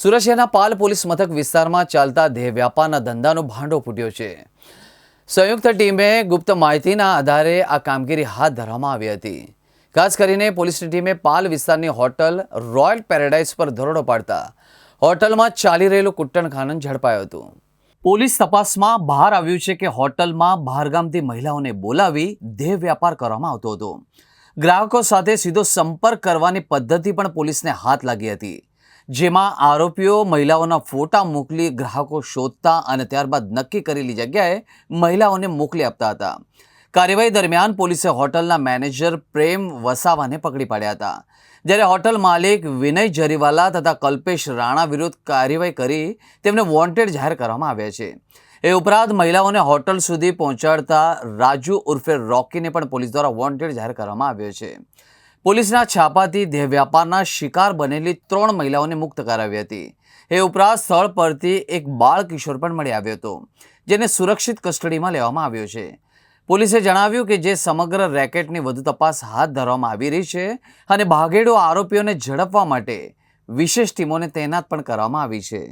સુરત શહેરના પાલ પોલીસ મથક વિસ્તારમાં ચાલતા દેહ વ્યાપારના ધંધાનો ભાંડો ફૂટ્યો છે. સંયુક્ત ટીમે ગુપ્ત માહિતીના આધારે આ કામગીરી હાથ ધરવામાં આવી હતી. ખાસ કરીને પોલીસની ટીમે પાલ વિસ્તારની હોટલ રોયલ પેરેડાઇઝ પર દરોડો પાડતા હોટલમાં ચાલી રહેલું કુટ્ટણખાનન ઝડપાયું હતું. પોલીસ તપાસમાં બહાર આવ્યું છે કે હોટલમાં બહારગામથી મહિલાઓને બોલાવી દેહ વ્યાપાર કરવામાં આવતો હતો. ગ્રાહકો સાથે સીધો સંપર્ક કરવાની પદ્ધતિ પણ પોલીસને હાથ લાગી હતી. જેમાં આરોપીઓ મહિલાઓના ફોટા મોકલી ગ્રાહકો શોધતા અને ત્યારબાદ નક્કી કરેલી જગ્યાએ મહિલાઓને મોકલી આપતા હતા. કાર્યવાહી દરમિયાન પોલીસે હોટલના મેનેજર પ્રેમ વસાવાને પકડી પાડ્યા હતા. જ્યારે હોટલ માલિક વિનય જરીવાલા તથા કલ્પેશ રાણા વિરુદ્ધ કાર્યવાહી કરી તેમને વોન્ટેડ જાહેર કરવામાં આવ્યા છે. એ ઉપરાંત મહિલાઓને હોટલ સુધી પહોંચાડતા રાજુ ઉર્ફે રોકીને પણ પોલીસ દ્વારા વોન્ટેડ જાહેર કરવામાં આવ્યો છે. પોલીસના છાપાથી દેહ વ્યાપારના શિકાર બનેલી ત્રણ મહિલાઓને મુક્ત કરાવી હતી. એ ઉપરાંત સ્થળ પરથી એક બાળ કિશોર પણ મળી આવ્યો હતો, જેને સુરક્ષિત કસ્ટડીમાં લેવામાં આવ્યો છે. પોલીસે જણાવ્યું કે જે સમગ્ર રેકેટની વધુ તપાસ હાથ ધરવામાં આવી રહી છે અને ભાગેડો આરોપીઓને ઝડપવા માટે વિશેષ ટીમોને તૈનાત પણ કરવામાં આવી છે.